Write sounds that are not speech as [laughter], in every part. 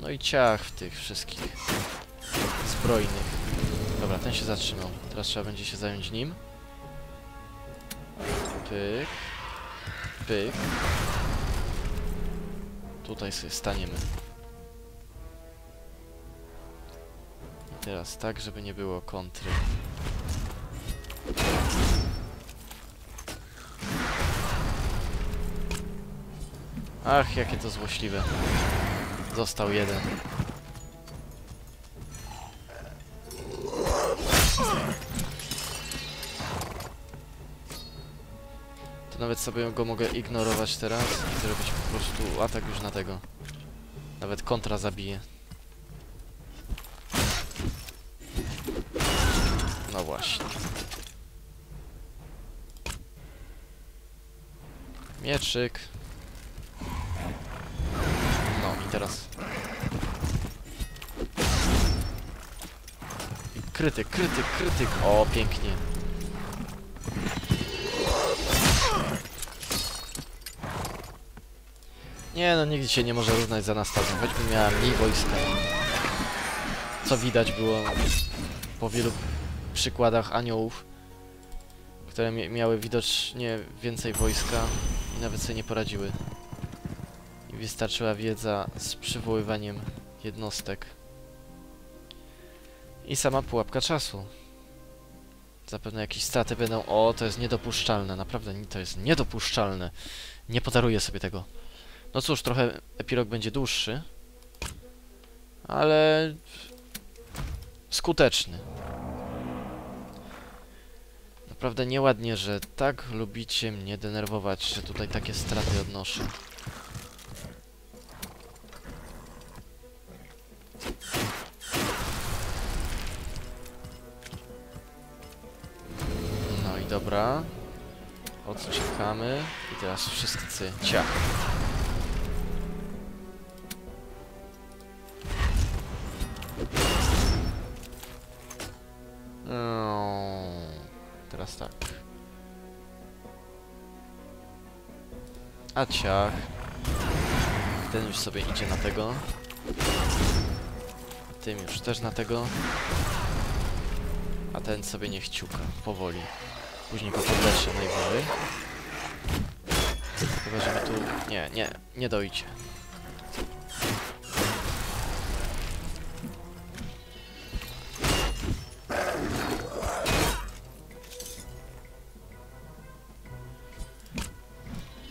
No i ciach w tych wszystkich zbrojnych. Dobra, ten się zatrzymał. Teraz trzeba będzie się zająć nim. Pyk. Pyk. Tutaj sobie staniemy. I teraz tak, żeby nie było kontry. Ach, jakie to złośliwe. Został jeden. To nawet sobie go mogę ignorować teraz i zrobić po prostu atak już na tego. Nawet kontra zabije. No właśnie. Mieczyk. Teraz. Krytyk, krytyk, krytyk. O, pięknie. Nie no, nigdy się nie może równać za nastawą, choćby miała mniej wojska. Co widać było po wielu przykładach aniołów, które mia miały widocznie więcej wojska i nawet sobie nie poradziły. Wystarczyła wiedza z przywoływaniem jednostek. I sama pułapka czasu. Zapewne jakieś straty będą... O, to jest niedopuszczalne, naprawdę to jest niedopuszczalne. Nie podaruję sobie tego. No cóż, trochę epilog będzie dłuższy. Ale... Skuteczny. Naprawdę nieładnie, że tak lubicie mnie denerwować, że tutaj takie straty odnoszę. Dobra. Odczekamy. I teraz wszyscy ciach. No, teraz tak. A ciach. Ten już sobie idzie na tego. Tym już też na tego. A ten sobie niech ciuka, powoli. Później go podleczę najwyżej. Chyba, że tu... Nie, nie, nie dojdzie.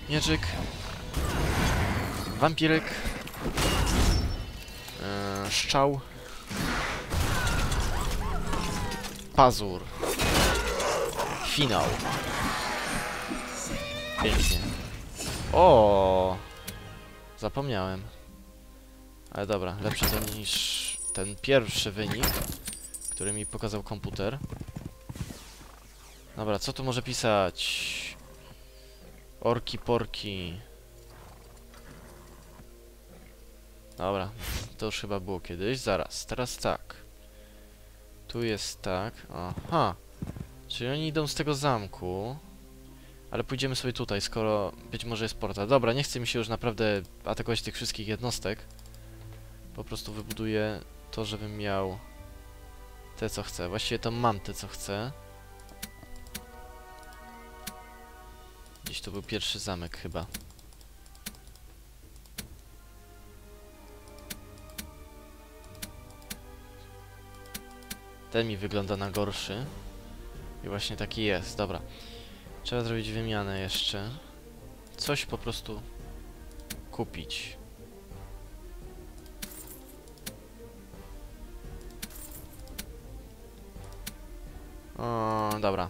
Mieczyk. Wampirek. Eee, szczał. Pazur. Finał. Pięknie. O, Zapomniałem. Ale dobra, lepsze to niż ten pierwszy wynik, który mi pokazał komputer. Dobra, co tu może pisać? Orki porki. Dobra, to już chyba było kiedyś. Zaraz, teraz tak. Tu jest tak. Aha. Czyli oni idą z tego zamku. Ale pójdziemy sobie tutaj, skoro być może jest portal. Dobra, nie chce mi się już naprawdę atakować tych wszystkich jednostek. Po prostu wybuduję to, żebym miał te, co chcę. Właściwie to mam te, co chcę. Gdzieś to był pierwszy zamek chyba. Ten mi wygląda na gorszy. I właśnie taki jest, dobra. Trzeba zrobić wymianę jeszcze. Coś po prostu kupić. O, dobra.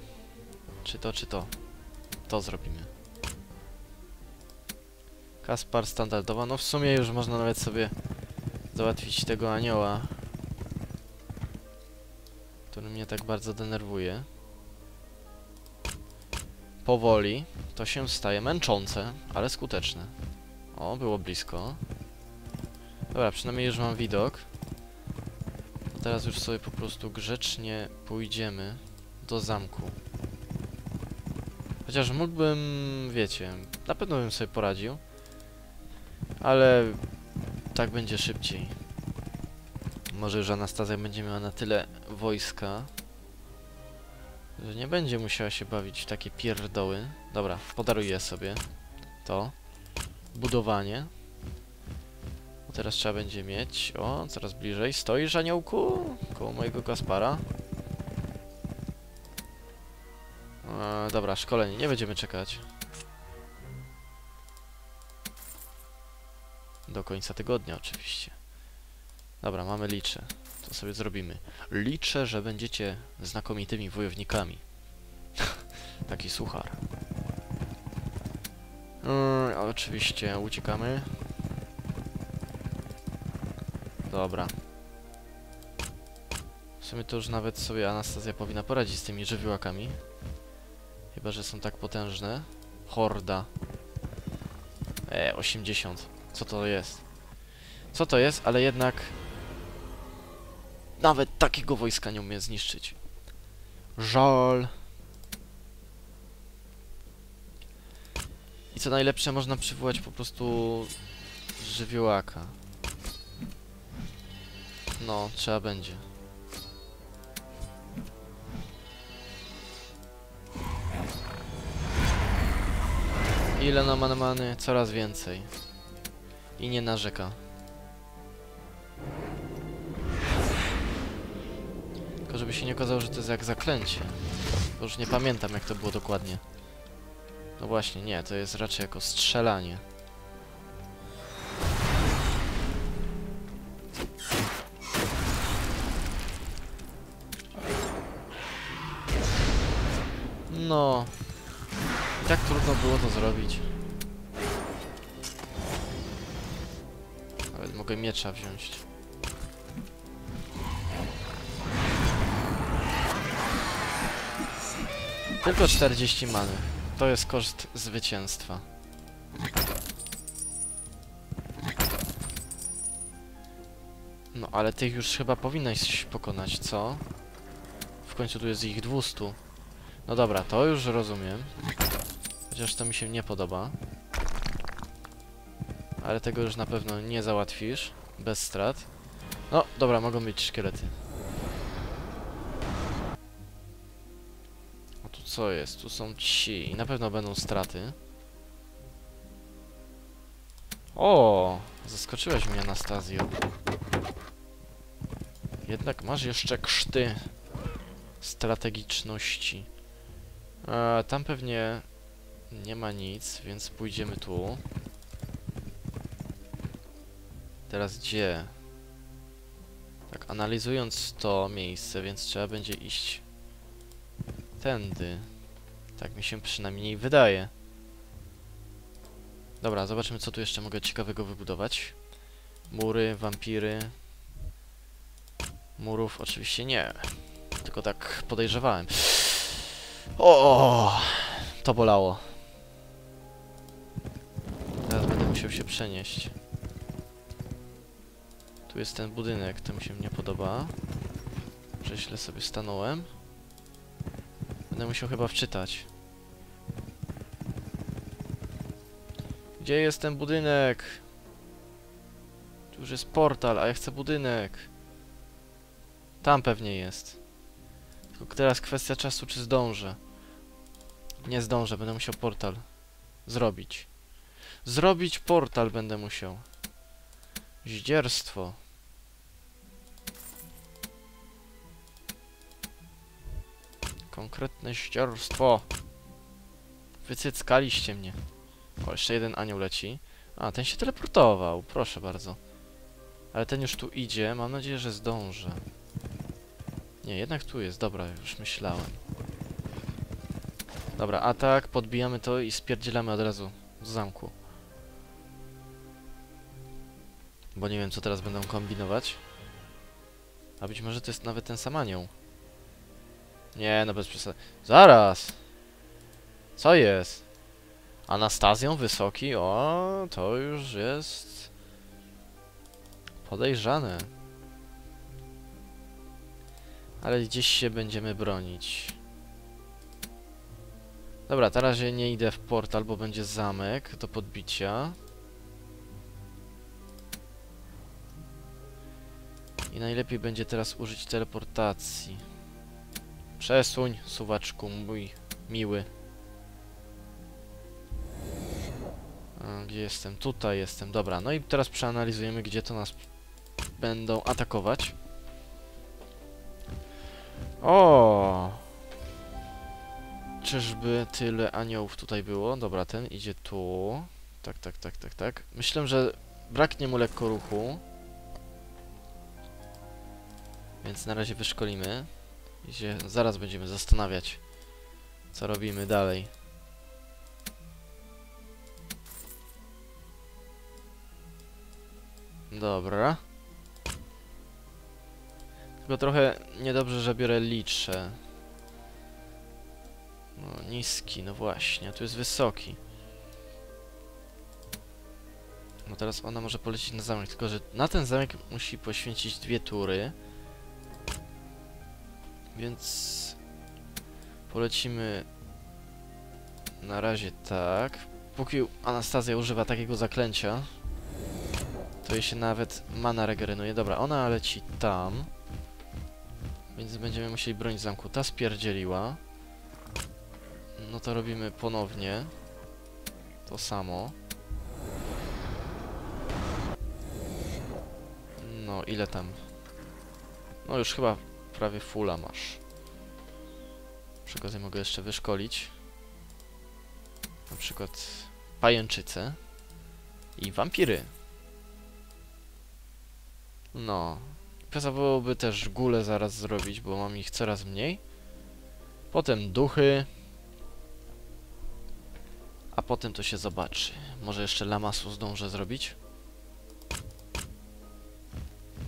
Czy to, czy to? To zrobimy. Kaspar standardowa. No w sumie już można nawet sobie załatwić tego anioła. Który mnie tak bardzo denerwuje. Powoli to się staje męczące, ale skuteczne. O, było blisko. Dobra, przynajmniej już mam widok. Teraz już sobie po prostu grzecznie pójdziemy do zamku. Chociaż mógłbym, wiecie, na pewno bym sobie poradził. Ale tak będzie szybciej. Może już Anastazja będzie miała na tyle wojska, że nie będzie musiała się bawić w takie pierdoły. Dobra, podaruję sobie to. Budowanie. Teraz trzeba będzie mieć... O, coraz bliżej. Stoisz, aniołku? Koło mojego Gaspara. E, dobra, szkolenie. Nie będziemy czekać. Do końca tygodnia oczywiście. Dobra, mamy liczę. To sobie zrobimy. Liczę, że będziecie znakomitymi wojownikami. [laughs] Taki suchar. Yy, oczywiście uciekamy. Dobra. W sumie to już nawet sobie Anastazja powinna poradzić z tymi żywiołakami. Chyba, że są tak potężne. Horda. E, 80. Co to jest? Co to jest, ale jednak... Nawet takiego wojska nie umie zniszczyć. Żal. I co najlepsze, można przywołać po prostu żywiołaka. No, trzeba będzie. Ile na manmany? Coraz więcej. I nie narzeka. Tylko żeby się nie okazało, że to jest jak zaklęcie. Bo już nie pamiętam jak to było dokładnie. No właśnie, nie, to jest raczej jako strzelanie. No. I tak trudno było to zrobić. Nawet mogę miecza wziąć. Tylko 40 many. To jest koszt zwycięstwa. No, ale tych już chyba powinnaś pokonać, co? W końcu tu jest ich 200. No dobra, to już rozumiem. Chociaż to mi się nie podoba. Ale tego już na pewno nie załatwisz. Bez strat. No, dobra, mogą być szkielety. Co jest? Tu są ci. I na pewno będą straty. O, Zaskoczyłeś mnie, Anastazjo. Jednak masz jeszcze krzty strategiczności. E, tam pewnie nie ma nic, więc pójdziemy tu. Teraz gdzie? Tak, analizując to miejsce, więc trzeba będzie iść tędy. Tak mi się przynajmniej wydaje. Dobra, zobaczymy co tu jeszcze mogę ciekawego wybudować. Mury, wampiry. Murów oczywiście nie. Tylko tak podejrzewałem. O, to bolało. Teraz będę musiał się przenieść. Tu jest ten budynek, to mi się nie podoba. Że sobie stanąłem. Będę musiał chyba wczytać. Gdzie jest ten budynek? Tu już jest portal, a ja chcę budynek. Tam pewnie jest. Tylko teraz kwestia czasu, czy zdążę. Nie zdążę, będę musiał portal zrobić. Zrobić portal będę musiał. Zdzierstwo. Konkretne zdzierstwo. Wycyckaliście mnie. O, jeszcze jeden anioł leci. A, ten się teleportował, proszę bardzo. Ale ten już tu idzie, mam nadzieję, że zdążę. Nie, jednak tu jest, dobra, już myślałem. Dobra, atak, podbijamy to i spierdzielamy od razu z zamku. Bo nie wiem, co teraz będą kombinować. A być może to jest nawet ten sam anioł. Nie, no bez przesady. Zaraz! Co jest? Anastazją wysoki? O, to już jest... Podejrzane. Ale gdzieś się będziemy bronić. Dobra, teraz ja nie idę w portal, bo będzie zamek do podbicia. I najlepiej będzie teraz użyć teleportacji. Przesuń, suwaczku mój miły. A, Gdzie jestem? Tutaj jestem. Dobra, no i teraz przeanalizujemy, gdzie to nas będą atakować. O! Czyżby tyle aniołów tutaj było? Dobra, ten idzie tu. Tak, tak, tak, tak, tak. Myślę, że braknie mu lekko ruchu. Więc na razie wyszkolimy. I się zaraz będziemy zastanawiać, co robimy dalej. Dobra. Tylko trochę niedobrze, że biorę liczę. No, niski, no właśnie, a tu jest wysoki. No teraz ona może polecieć na zamek, tylko że na ten zamek musi poświęcić dwie tury. Więc polecimy na razie tak. Póki Anastazja używa takiego zaklęcia, to jej się nawet mana regeneruje. Dobra, ona leci tam. Więc będziemy musieli bronić zamku. Ta spierdzieliła. No to robimy ponownie. To samo. No, ile tam? No już chyba prawie fulla masz. Przy okazji mogę jeszcze wyszkolić. Na przykład pajęczyce i wampiry. No. Pasowałoby też gule zaraz zrobić, bo mam ich coraz mniej. Potem duchy. A potem to się zobaczy. Może jeszcze lamasu zdążę zrobić.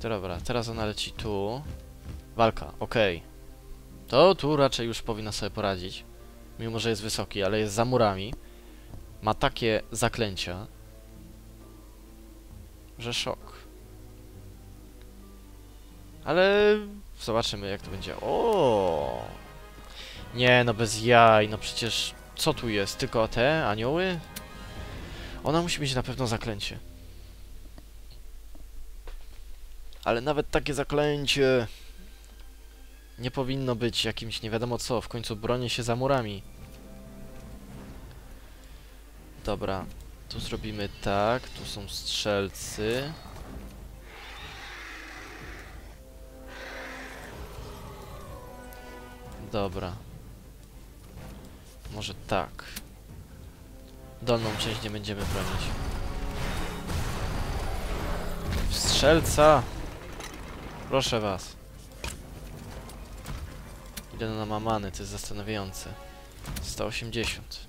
Dobra, teraz ona leci tu. Walka, okej. To tu raczej już powinna sobie poradzić. Mimo, że jest wysoki, ale jest za murami. Ma takie zaklęcia, że szok. Ale zobaczymy jak to będzie. O! Nie, no bez jaj, no przecież co tu jest? Tylko te anioły? Ona musi mieć na pewno zaklęcie. Ale nawet takie zaklęcie nie powinno być jakimś nie wiadomo co. W końcu bronię się za murami. Dobra, tu zrobimy tak. Tu są strzelcy. Dobra. Może tak. Dolną część nie będziemy bronić. Strzelca! Proszę was. Ile ona ma many, to jest zastanawiające. 180.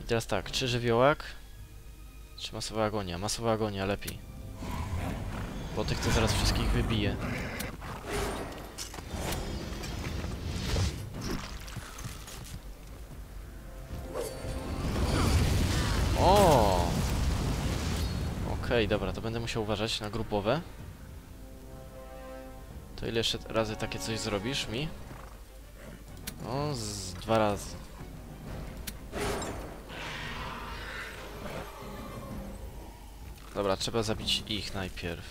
I teraz tak, czy żywiołak? Czy masowa agonia? Masowa agonia lepiej. Bo tych to zaraz wszystkich wybije. O! Okej, dobra, to będę musiał uważać na grupowe. To ile jeszcze razy takie coś zrobisz mi? No, z dwa razy. Dobra, trzeba zabić ich najpierw.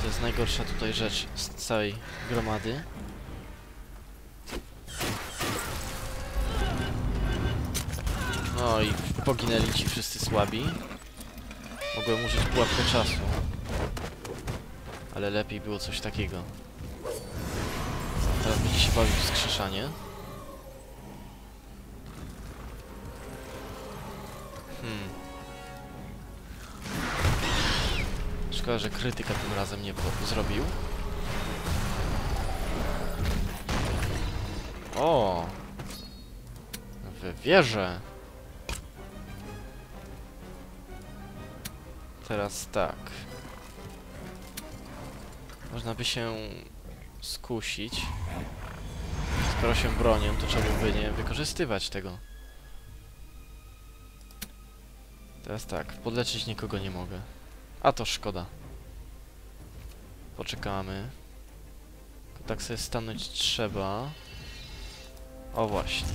To jest najgorsza tutaj rzecz z całej gromady. No i poginęli ci wszyscy słabi. Mogłem użyć pułapkę czasu. Ale lepiej było coś takiego. Będzie się bawić w skrzeszanie. Hmm. Szkoda, że krytyka tym razem nie zrobił. O! W. Teraz tak. Można by się skusić. Skoro się bronię, to czemu by nie wykorzystywać tego? Teraz tak, podleczyć nikogo nie mogę. A to szkoda. Poczekamy. Tak sobie stanąć trzeba. O właśnie.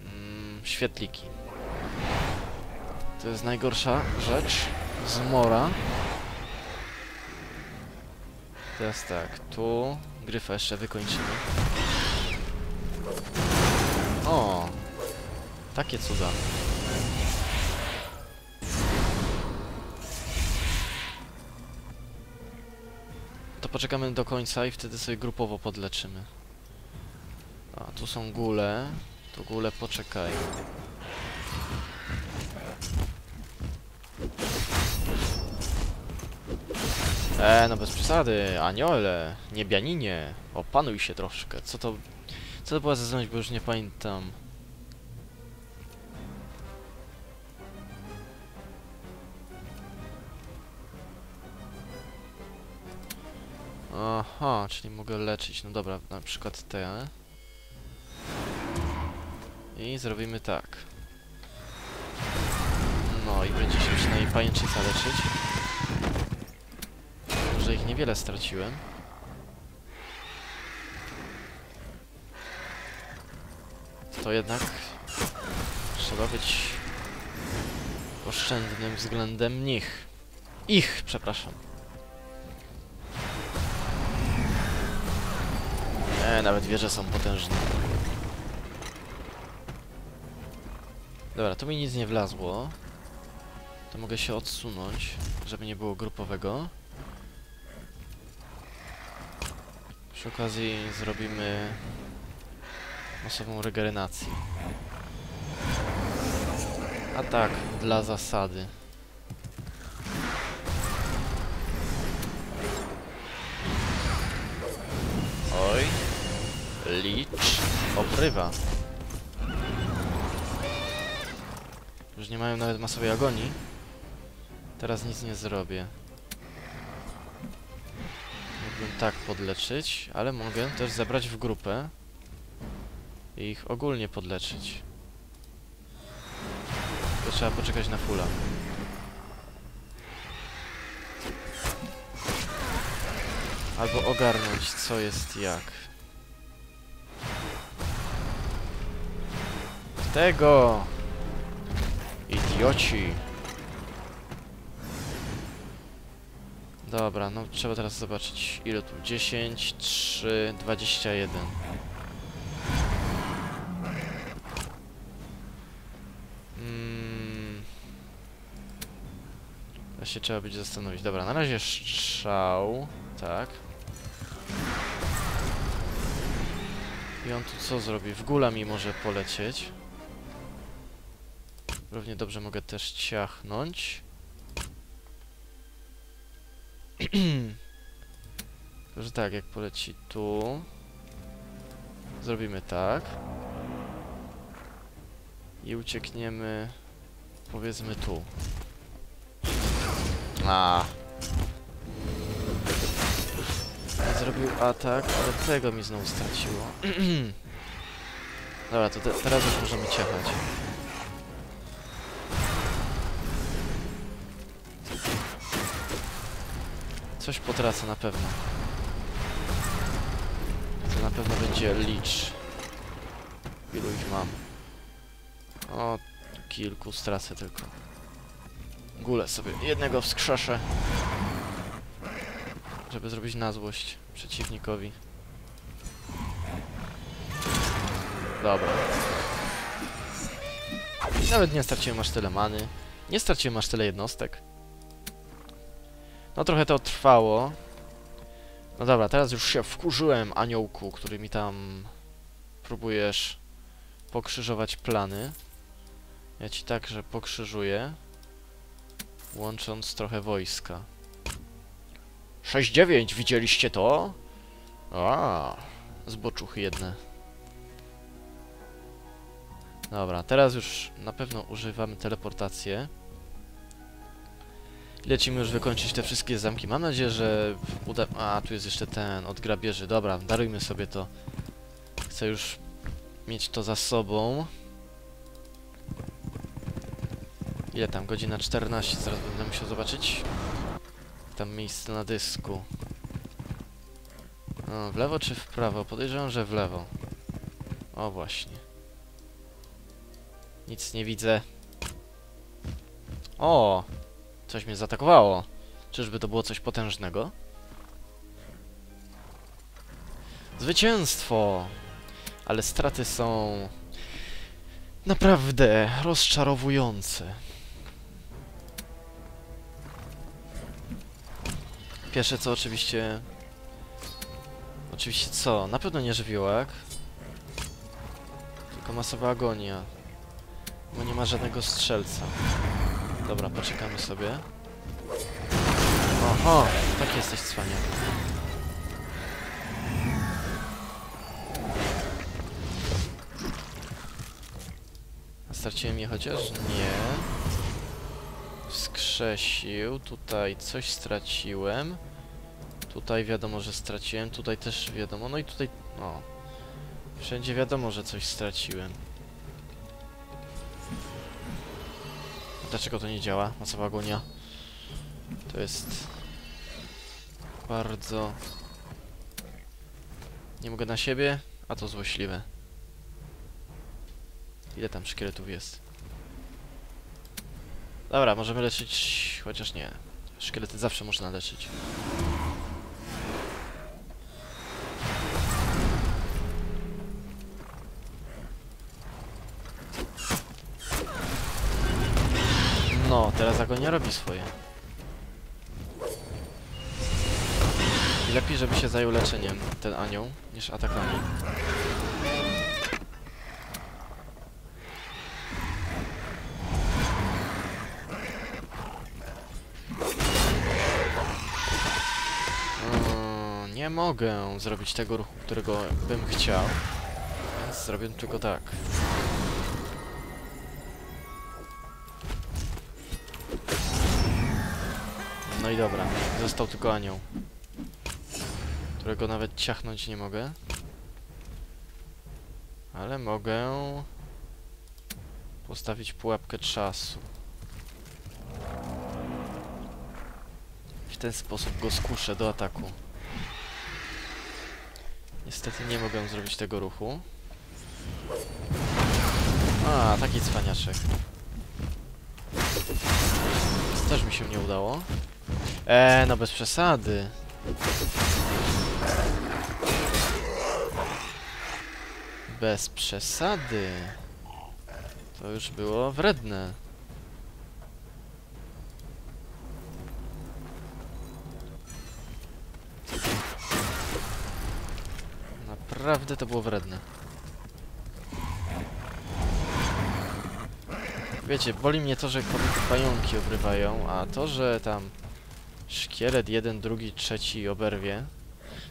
Mm, świetliki. To jest najgorsza rzecz z mora. Teraz tak, tu gryfa jeszcze wykończymy. O! Takie cuda. To poczekamy do końca i wtedy sobie grupowo podleczymy. A, tu są gule. Tu gule poczekaj. E, no bez przesady, aniole, niebianinie, opanuj się troszkę. Co to, co to była za bo już nie pamiętam. Aha, czyli mogę leczyć. No dobra, na przykład te. I zrobimy tak. No i będzie się przynajmniej pajęczyca leczyć. Może ich niewiele straciłem. To jednak trzeba być oszczędnym względem nich. Ich, przepraszam. E, nawet wieże są potężne. Dobra, tu mi nic nie wlazło. To mogę się odsunąć, żeby nie było grupowego. Przy okazji zrobimy masową regenerację. A tak, dla zasady. Oj. Licz obrywa. Już nie mają nawet masowej agonii. Teraz nic nie zrobię. Tak podleczyć, ale mogę też zebrać w grupę i ich ogólnie podleczyć. To trzeba poczekać na fula. Albo ogarnąć, co jest jak. Tego! Idioci! Dobra, no trzeba teraz zobaczyć ile tu. 10, 3, 21. Mm. To się trzeba będzie zastanowić. Dobra, na razie strzał. Tak. I on tu co zrobi? W gula mi może polecieć. Równie dobrze mogę też ciachnąć. [clears throat] Tylko, że tak, jak poleci tu... Zrobimy tak. I uciekniemy... Powiedzmy tu. A. Zrobił atak, ale tego mi znowu straciło. [clears throat] Dobra, to te, teraz już możemy ciechać. Coś potracę na pewno. To na pewno będzie licz. Ilu ich mam? O, kilku stracę tylko. Gule sobie jednego wskrzeszę. Żeby zrobić na złość przeciwnikowi. Dobra. Nawet nie straciłem aż tyle many. Nie straciłem aż tyle jednostek. No trochę to trwało. No dobra, teraz już się wkurzyłem, aniołku, który mi tam próbujesz pokrzyżować plany. Ja ci także pokrzyżuję, łącząc trochę wojska. 6-9, widzieliście to? A, zboczuchy jedne. Dobra, teraz już na pewno używamy teleportację. Lecimy już wykończyć te wszystkie zamki. Mam nadzieję, że uda... A, tu jest jeszcze ten, od grabieży. Dobra, darujmy sobie to. Chcę już mieć to za sobą. Ile tam? Godzina 14. Zaraz będę musiał zobaczyć. Tam miejsce na dysku. O, w lewo czy w prawo? Podejrzewam, że w lewo. O, właśnie. Nic nie widzę. O! Coś mnie zaatakowało. Czyżby to było coś potężnego? Zwycięstwo! Ale straty są... Naprawdę rozczarowujące. Pierwsze co oczywiście... Oczywiście co? Na pewno nie żywiołak. Tylko masowa agonia. Bo nie ma żadnego strzelca. Dobra, poczekamy sobie. Oho, tak jesteś cwaniak. A straciłem je chociaż? Nie. Wskrzesił. Tutaj coś straciłem. Tutaj wiadomo, że straciłem. Tutaj też wiadomo. No i tutaj... O. Wszędzie wiadomo, że coś straciłem. Dlaczego to nie działa? Masowa agonia. To jest... Bardzo... Nie mogę na siebie, a to złośliwe. Ile tam szkieletów jest? Dobra, możemy leczyć... Chociaż nie. Szkielety zawsze można leczyć. Teraz agonia robi swoje. Lepiej, żeby się zajął leczeniem ten anioł, niż atakami. O, nie mogę zrobić tego ruchu, którego bym chciał, więc zrobię tylko tak. No i dobra, został tylko anioł. Którego nawet ciachnąć nie mogę. Ale mogę postawić pułapkę czasu. W ten sposób go skuszę do ataku. Niestety nie mogę zrobić tego ruchu. A, taki cwaniaczek. Też mi się nie udało. Eee, no bez przesady. Bez przesady. To już było wredne. Naprawdę to było wredne. Wiecie, boli mnie to, że kobiety pająki obrywają, a to, że tam szkielet jeden, drugi, trzeci oberwie.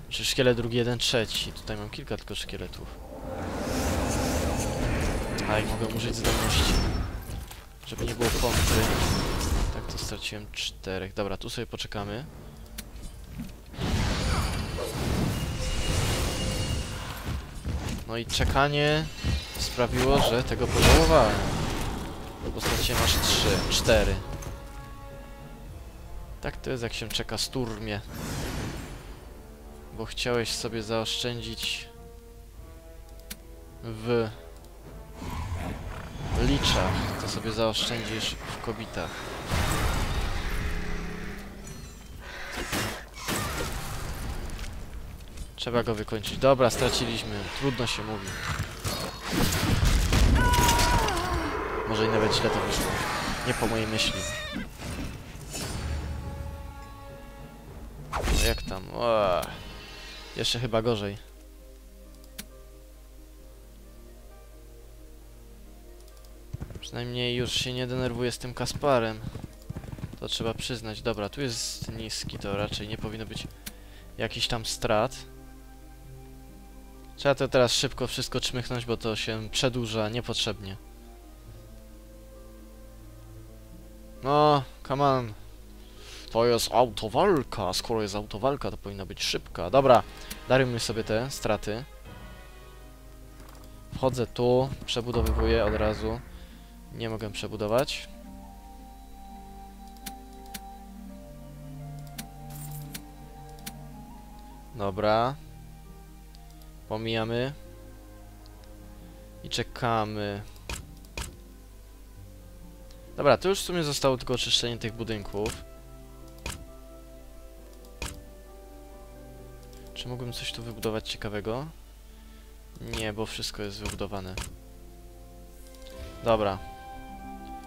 Czy szkielet drugi, jeden, trzeci. Tutaj mam kilka tylko szkieletów. A i mogę użyć zdolności. Żeby nie było kontry. Tak to straciłem czterech. Dobra, tu sobie poczekamy. No i czekanie sprawiło, że tego pożałowałem. Bo straciłem aż trzy, cztery. Tak to jest jak się czeka sturmie. Bo chciałeś sobie zaoszczędzić w liczach, to sobie zaoszczędzisz w kobitach. Trzeba go wykończyć. Dobra, straciliśmy. Trudno się mówi. Może i nawet źle to wyszło. Nie po mojej myśli. Ua. Jeszcze chyba gorzej. Przynajmniej już się nie denerwuję z tym Kasparem. To trzeba przyznać. Dobra, tu jest niski, to raczej nie powinno być jakiś tam strat. Trzeba to teraz szybko wszystko czmychnąć, bo to się przedłuża niepotrzebnie. No, come on. To jest autowalka. Skoro jest autowalka, to powinna być szybka. Dobra, darujmy sobie te straty. Wchodzę tu, przebudowywuję od razu. Nie mogę przebudować. Dobra. Pomijamy. I czekamy. Dobra, to już w sumie zostało tylko oczyszczenie tych budynków. Czy mógłbym coś tu wybudować ciekawego? Nie, bo wszystko jest wybudowane. Dobra.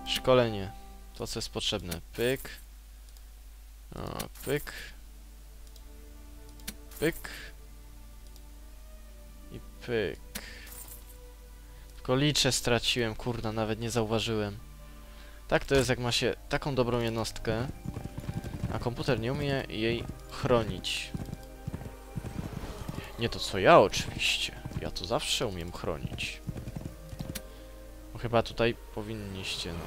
Szkolenie. To, co jest potrzebne. Pyk. O, pyk. Pyk. I pyk. Tylko liczę straciłem, kurna, nawet nie zauważyłem. Tak to jest, jak ma się taką dobrą jednostkę, a komputer nie umie jej chronić. Nie to co ja oczywiście. Ja to zawsze umiem chronić. No chyba tutaj powinniście, no.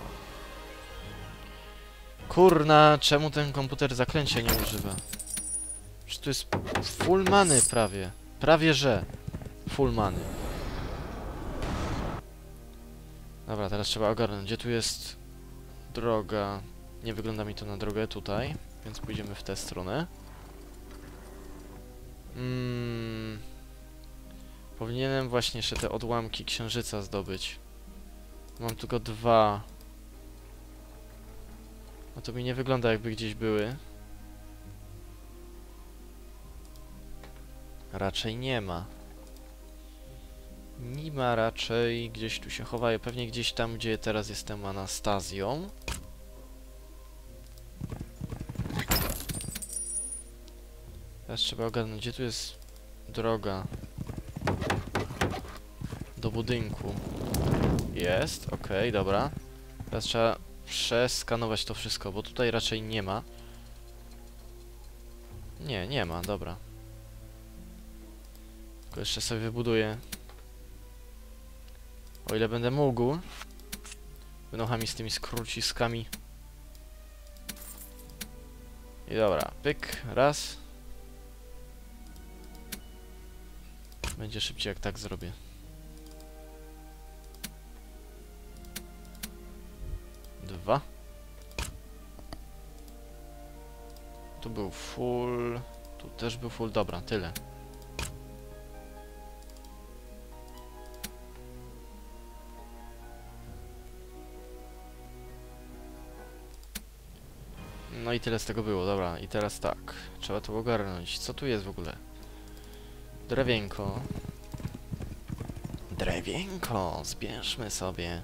Kurna, czemu ten komputer zaklęcia nie używa? Czy to jest full many prawie. Prawie że. Full many. Dobra, teraz trzeba ogarnąć, gdzie tu jest droga. Nie wygląda mi to na drogę tutaj, więc pójdziemy w tę stronę. Mm. Powinienem właśnie jeszcze te odłamki księżyca zdobyć. Mam tylko dwa. No to mi nie wygląda jakby gdzieś były. Raczej nie ma. Nie ma raczej, gdzieś tu się chowają, pewnie gdzieś tam, gdzie teraz jestem Anastazją. Teraz trzeba ogarnąć, gdzie tu jest droga do budynku. Jest, okej, dobra. Teraz trzeba przeskanować to wszystko, bo tutaj raczej nie ma. Nie, nie ma, dobra. Tylko jeszcze sobie wybuduję. O ile będę mógł. Wynochami z tymi skróciskami. I dobra, pyk, raz. Będzie szybciej jak tak zrobię. Dwa. Tu był full. Tu też był full. Dobra, tyle. No i tyle z tego było, dobra. I teraz tak. Trzeba to ogarnąć. Co tu jest w ogóle? Drewienko. Drewienko, zbierzmy sobie.